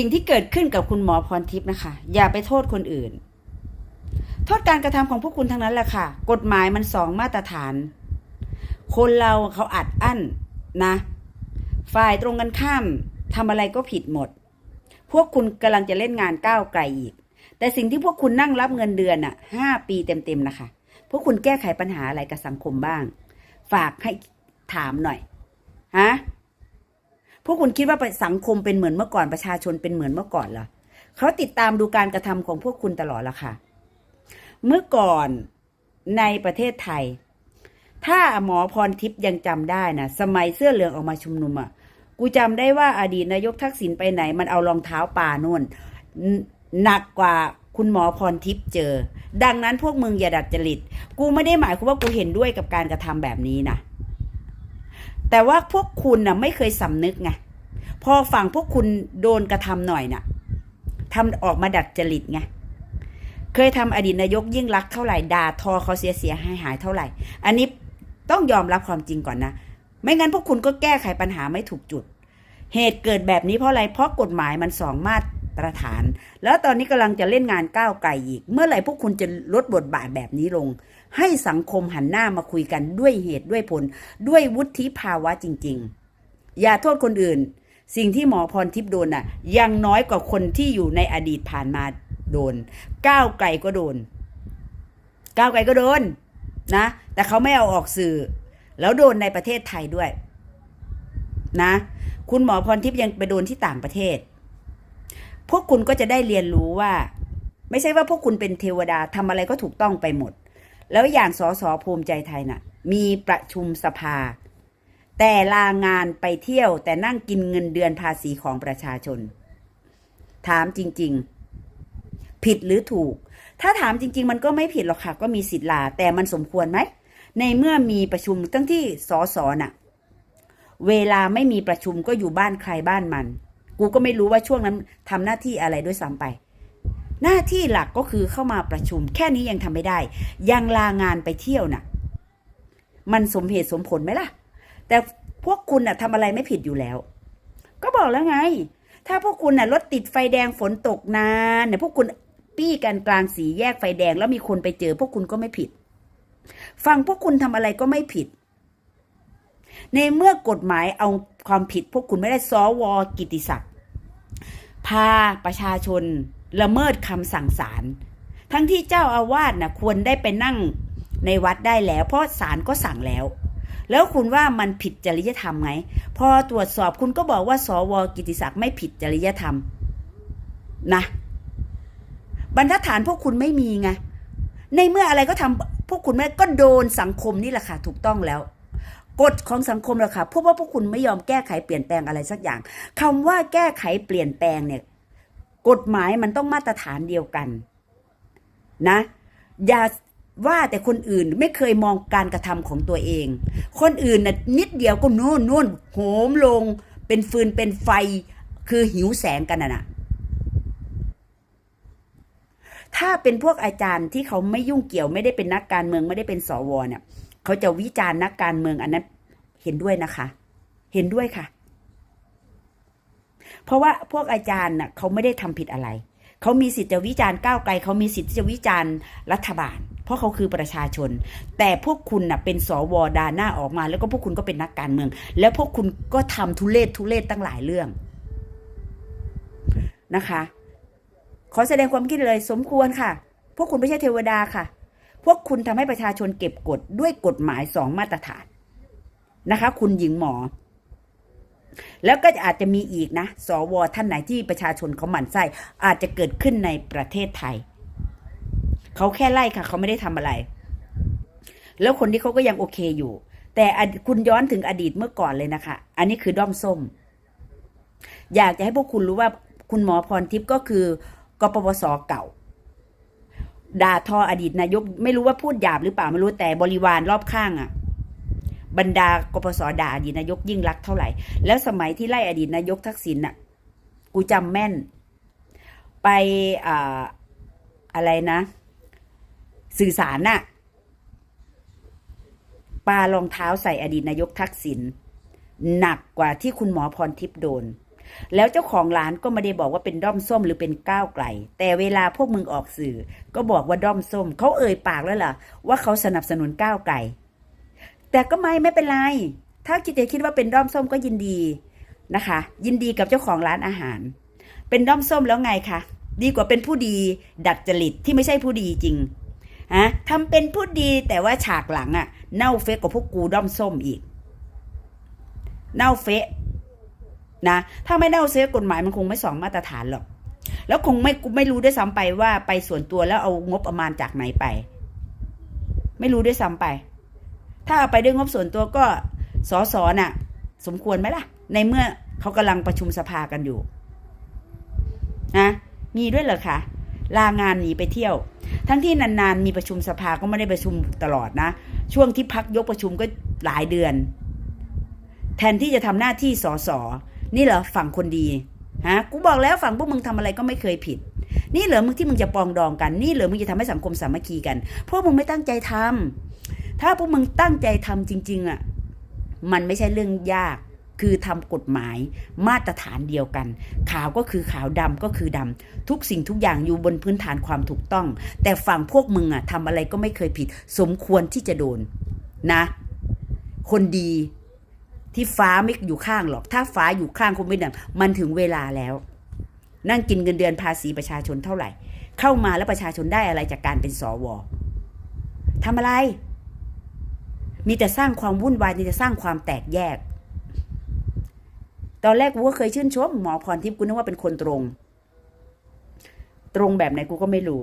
สิ่งที่เกิดขึ้นกับคุณหมอพรทิพย์นะคะ อย่าไปโทษคนอื่น โทษการกระทำของพวกคุณทั้งนั้นแหละค่ะ กฎหมายมันสองมาตรฐาน คนเราเขาอัดอั้นนะ ฝ่ายตรงกันข้ามทำอะไรก็ผิดหมด พวกคุณกำลังจะเล่นงานก้าวไกลอีก แต่สิ่งที่พวกคุณนั่งรับเงินเดือนอะห้าปีเต็มๆนะคะ พวกคุณแก้ไขปัญหาอะไรกับสังคมบ้าง ฝากให้ถามหน่อยฮะ พวกคุณคิดว่าสังคมเป็นเหมือนเมื่อก่อนประชาชนเป็นเหมือนเมื่อก่อนเหรอเขาติดตามดูการกระทำของพวกคุณตลอดละค่ะ เมื่อก่อนในประเทศไทย ถ้าหมอพรทิพย์ยังจำได้นะสมัยเสื้อเหลืองออกมาชุมนุมอะกูจำได้ว่าอดีตนายกทักษิณไปไหน มันเอารองเท้าป่าโน่นหนักกว่าคุณหมอพรทิพย์เจอ ดังนั้นพวกมึงอย่าดัดจริต กูไม่ได้หมายความว่ากูเห็นด้วยกับการกระทำแบบนี้นะ แต่ว่าพวกคุณน่ะไม่เคยสำนึกไงพอฝั่งพวกคุณโดนกระทำหน่อยน่ะทำออกมาดัดจริตไงเคยทำอดีตนายกยิ่งรักเท่าไหร่ด่าทอเขาเสียเสียหายหายเท่าไหร่ อันนี้ต้องยอมรับความจริงก่อนนะ ไม่งั้นพวกคุณก็แก้ไขปัญหาไม่ถูกจุด เหตุเกิดแบบนี้เพราะอะไรเพราะกฎหมายมันสองมาตร ฐาน แล้วตอนนี้กำลังจะเล่นงานก้าวไกลอีก เมื่อไหร่พวกคุณจะลดบทบาทแบบนี้ลง ให้สังคมหันหน้ามาคุยกันด้วยเหตุด้วยผล ด้วยวุฒิภาวะจริง ๆ อย่าโทษคนอื่น สิ่งที่หมอพรทิพย์โดนน่ะ ยังน้อยกว่าคนที่อยู่ในอดีตผ่านมาโดน ก้าวไกลก็โดน ก้าวไกลก็โดนนะ แต่เขาไม่เอาออกสื่อ แล้วโดนในประเทศไทยด้วยนะ คุณหมอพรทิพย์ยังไปโดนที่ต่างประเทศ พวกคุณก็จะได้เรียนรู้ว่า ไม่ใช่ว่าพวกคุณเป็นเทวดาทำอะไรก็ถูกต้องไปหมด แล้วอย่างสสภูมิใจไทยน่ะ มีประชุมสภา แต่ลางานไปเที่ยวแต่นั่งกินเงินเดือนภาษีของประชาชน ถามจริง ๆ ผิดหรือถูก ถ้าถามจริง ๆ มันก็ไม่ผิดหรอกค่ะ ก็มีสิทธิ์ลา แต่มันสมควรไหม ในเมื่อมีประชุมตั้งที่สสน่ะ เวลาไม่มีประชุมก็อยู่บ้านใครบ้านมัน กูก็ไม่รู้ว่าช่วงนั้นทำหน้าที่อะไรด้วยซ้ำไป หน้าที่หลักก็คือเข้ามาประชุม แค่นี้ยังทำไม่ได้ ยังลางานไปเที่ยวน่ะ มันสมเหตุสมผลไหมล่ะ แต่พวกคุณน่ะทำอะไรไม่ผิดอยู่แล้ว ก็บอกแล้วไง ถ้าพวกคุณน่ะรถติดไฟแดงฝนตกนานเนี่ยพวกคุณปี้กันกลางสีแยกไฟแดงแล้วมีคนไปเจอ พวกคุณก็ไม่ผิด ฟังพวกคุณทำอะไรก็ไม่ผิด ในเมื่อกฎหมายเอา ความผิด พวกคุณไม่ได้สวกิติศักดิ์พาประชาชนละเมิดคำสั่งศาลทั้งที่เจ้าอาวาสนะควรได้ไปนั่งในวัดได้แล้ว เพราะศาลก็สั่งแล้ว แล้วคุณว่ามันผิดจริยธรรมไหมพอตรวจสอบคุณก็บอกว่าสวกิติศักดิ์ไม่ผิดจริยธรรม นะ บรรทัดฐานพวกคุณไม่มีไงในเมื่ออะไรก็ทำพวกคุณไม่ก็โดนสังคมนี่แหละค่ะถูกต้องแล้ว กฎของสังคมแหละค่ะเพราะว่าพวกคุณไม่ยอมแก้ไขเปลี่ยนแปลงอะไรสักอย่างคำว่าแก้ไขเปลี่ยนแปลงเนี่ยกฎหมายมันต้องมาตรฐานเดียวกันนะ อย่าว่าแต่คนอื่นไม่เคยมองการกระทำของตัวเอง คนอื่นน่ะนิดเดียวก็โน่นโน่นโหมลง เป็นฟืนเป็นไฟคือหิวแสงกันน่ะนะถ้าเป็นพวกอาจารย์ที่เขาไม่ยุ่งเกี่ยวไม่ได้เป็นนักการเมืองไม่ได้เป็นสวเนี่ย เขาจะวิจารณ์นักการเมืองอันนั้นเห็นด้วยนะคะ เห็นด้วยค่ะ เพราะว่าพวกอาจารย์น่ะเขาไม่ได้ทำผิดอะไร เขามีสิทธิ์จะวิจารณ์ก้าวไกล เขามีสิทธิ์จะวิจารณ์รัฐบาล เพราะเขาคือประชาชน แต่พวกคุณน่ะเป็นสวดาหน้าออกมา แล้วก็พวกคุณก็เป็นนักการเมือง แล้วพวกคุณก็ทำทุเลศทุเลศตั้งหลายเรื่องนะคะ ขอแสดงความคิดเลยสมควรค่ะ พวกคุณไม่ใช่เทวดาค่ะ วกคุณทำให้ประชาชนเก็บกดด้วยกฎหมายสองมาตรฐานนะคะ คุณหญิงหมอ แล้วก็อาจจะมีอีกนะ สวท่านไหนที่ประชาชนเขาหมั่นไส้อาจจะเกิดขึ้นในประเทศไทย เขาแค่ไล่ค่ะ เขาไม่ได้ทำอะไร แล้วคนที่เขาก็ยังโอเคอยู่ แต่คุณย้อนถึงอดีตเมื่อก่อนเลยนะคะ อันนี้คือด้อมส้ม อยากจะให้พวกคุณรู้ว่าคุณหมอพรทิพย์ก็คือกปปสเก่า ด่าทออดีตนายกไม่รู้ว่าพูดหยาบหรือเปล่าไม่รู้แต่บริวารรอบข้างอะ่ะบรรดากปปสด่าอดีตนายกยิ่งรักเท่าไหร่ แล้วสมัยที่ไล่อดีตนายกทักษิณน่ะ กูจำแม่น ไปอ่าอะไรนะ สื่อสารน่ะปารองเท้าใส่อดีตนายกทักษิณหนักกว่าที่คุณหมอพรทิพย์โดน แล้วเจ้าของร้านก็ไม่ได้บอกว่าเป็นด้อมส้มหรือเป็นก้าวไกล แต่เวลาพวกมึงออกสื่อ ก็บอกว่าด้อมส้ม เขาเอ่ยปากแล้วล่ะ ว่าเขาสนับสนุนก้าวไกล แต่ก็ไม่ไม่เป็นไร ถ้าคิดจะคิดว่าเป็นด้อมส้มก็ยินดีนะคะ ยินดีกับเจ้าของร้านอาหาร เป็นด้อมส้มแล้วไงคะดีกว่าเป็นผู้ดี ดัดจริตที่ไม่ใช่ผู้ดีจริงฮะทำเป็นผู้ดีแต่ว่าฉากหลังอะเน่าเฟะกว่าพวกกูด้อมส้มอีก เน่าเฟะ นะ ถ้าไม่เน่าเฟะกฎหมายมันคงไม่สองมาตรฐานหรอก แล้วคงไม่ไม่รู้ด้วยซ้ำไปว่าไปส่วนตัวแล้วเอางบประมาณจากไหนไป ไม่รู้ด้วยซ้ำไป ถ้าเอาไปด้วยงบส่วนตัวก็สอสอน่ะ สมควรไหมล่ะ ในเมื่อเขากำลังประชุมสภากันอยู่นะมีด้วยเหรอคะลางานหนีไปเที่ยว ทั้งที่นานๆ มีประชุมสภาก็ไม่ได้ประชุมตลอดนะ ช่วงที่พักยกประชุมก็หลายเดือน แทนที่จะทำหน้าที่สอสอ นี่เหรอฝั่งคนดีฮะกูบอกแล้วฝั่งพวกมึงทำอะไรก็ไม่เคยผิด นี่เหรอมึงที่มึงจะปองดองกัน นี่เหรอมึงจะทำให้สังคมสามัคคีกันพวกมึงไม่ตั้งใจทำถ้าพวกมึงตั้งใจทำจริง ๆอะมันไม่ใช่เรื่องยากคือทำกฎหมายมาตรฐานเดียวกัน ขาวก็คือขาวดำก็คือดำทุกสิ่งทุกอย่างอยู่บนพื้นฐานความถูกต้อง แต่ฝั่งพวกมึงอะทำอะไรก็ไม่เคยผิด สมควรที่จะโดนนะ คนดี ที่ฟ้าไม่อยู่ข้างหรอก ถ้าฟ้าอยู่ข้างคุณไม่ดำมันถึงเวลาแล้ว นั่งกินเงินเดือนภาษีประชาชนเท่าไหร่ เข้ามาแล้วประชาชนได้อะไรจากการเป็นสวทำอะไร มีแต่สร้างความวุ่นวายมีแต่สร้างความแตกแยก ตอนแรกกูก็เคยชื่นชมหมอพรทิพย์กูนึกว่าเป็นคนตรง ตรงแบบไหนกูก็ไม่รู้